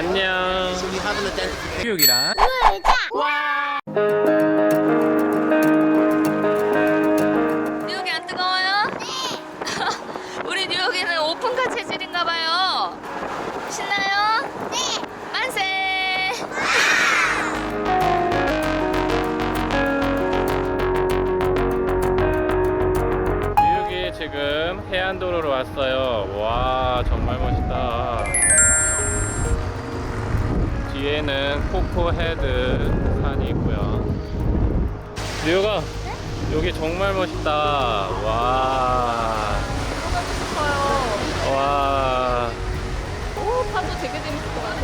안녕. Identification. 뉴욕이랑 뉴욕이 안 뜨거워요? 네. 우리 뉴욕이는 오픈카 체질인가 봐요. 신나요? 네. 만세. 뉴욕이 지금 해안도로로 왔어요. 와 정말 멋있다. 뒤에는 코코 헤드 산이 있고요. 뉴욕아 여기 정말 멋있다. 와. 들어가고 싶어요. 와. 오, 파도 되게 재밌을 것 같아.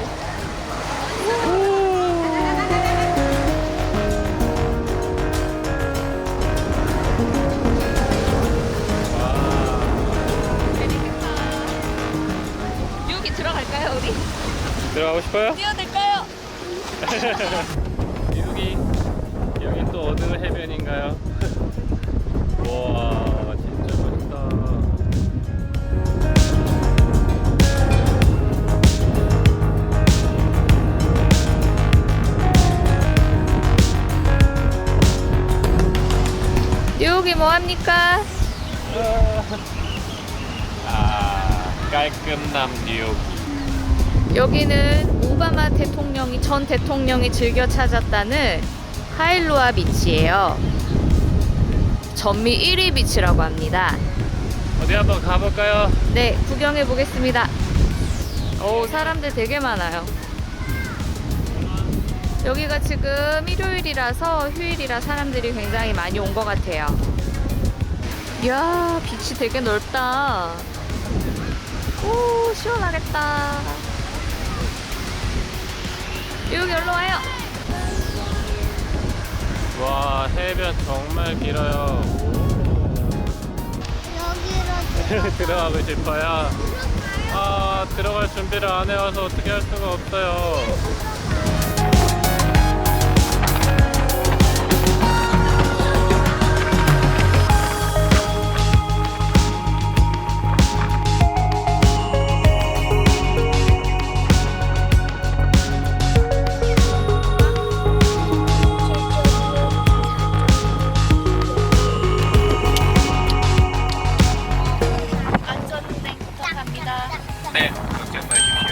재밌겠다. 뉴욕이 들어갈까요, 우리? 들어가고 싶어요? 뛰어들까요? 여기 여기 또 어느 해변인가요? 와 진짜 멋있다. 뉴욕이 뭐 합니까? 아 깔끔남 뉴욕. 여기는 오바마 대통령이 전 대통령이 즐겨 찾았다는 카일로아 비치예요. 전미 1위 비치라고 합니다. 어디 한번 가볼까요? 네, 구경해 보겠습니다. 오, 사람들 되게 많아요. 여기가 지금 일요일이라서 휴일이라 사람들이 굉장히 많이 온 것 같아요. 이야, 비치 되게 넓다. 오, 시원하겠다. 여기 일로 와요. 와 해변 정말 길어요. 여기로 들어가고 싶어요. 아 들어갈 준비를 안 해와서 어떻게 할 수가 없어요. 네, 걱정 마십시오.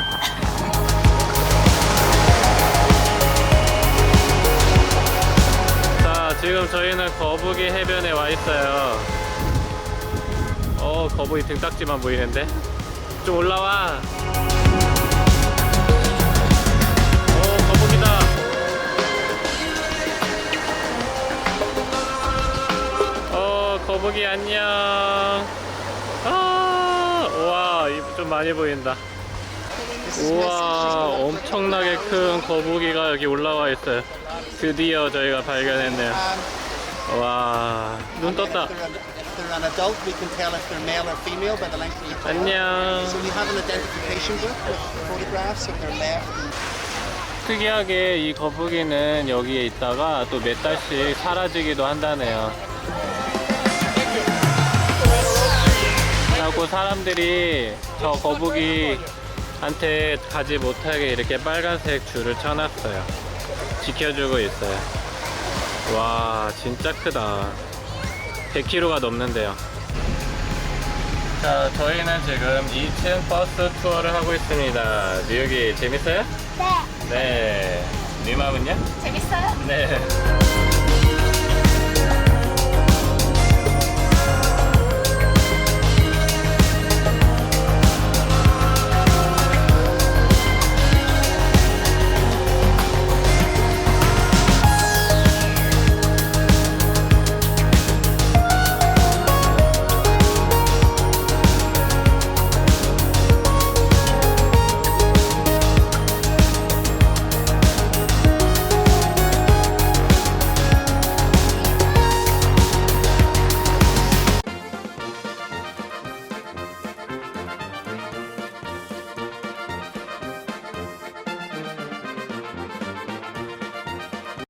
자, 지금 저희는 거북이 해변에 와 있어요. 어, 거북이 등딱지만 보이는데? 좀 올라와. 어, 거북이다. 어, 거북이 안녕. 아, 와, 입 좀 많이 보인다. 우와, 엄청나게 큰 거북이가 여기 올라와 있어요. 드디어 저희가 발견했네요. Um, 와, 눈 떴다. 안녕. 특이하게 이 거북이는 여기에 있다가 또 몇 달씩 사라지기도 한다네요. 하고 사람들이 저 거북이한테 가지 못하게 이렇게 빨간색 줄을 쳐놨어요. 지켜주고 있어요. 와, 진짜 크다. 100kg가 넘는데요. 자, 저희는 지금 2층 버스 투어를 하고 있습니다. 뉴욕이 재밌어요? 네. 네. 니마은요? 재밌어요? 네.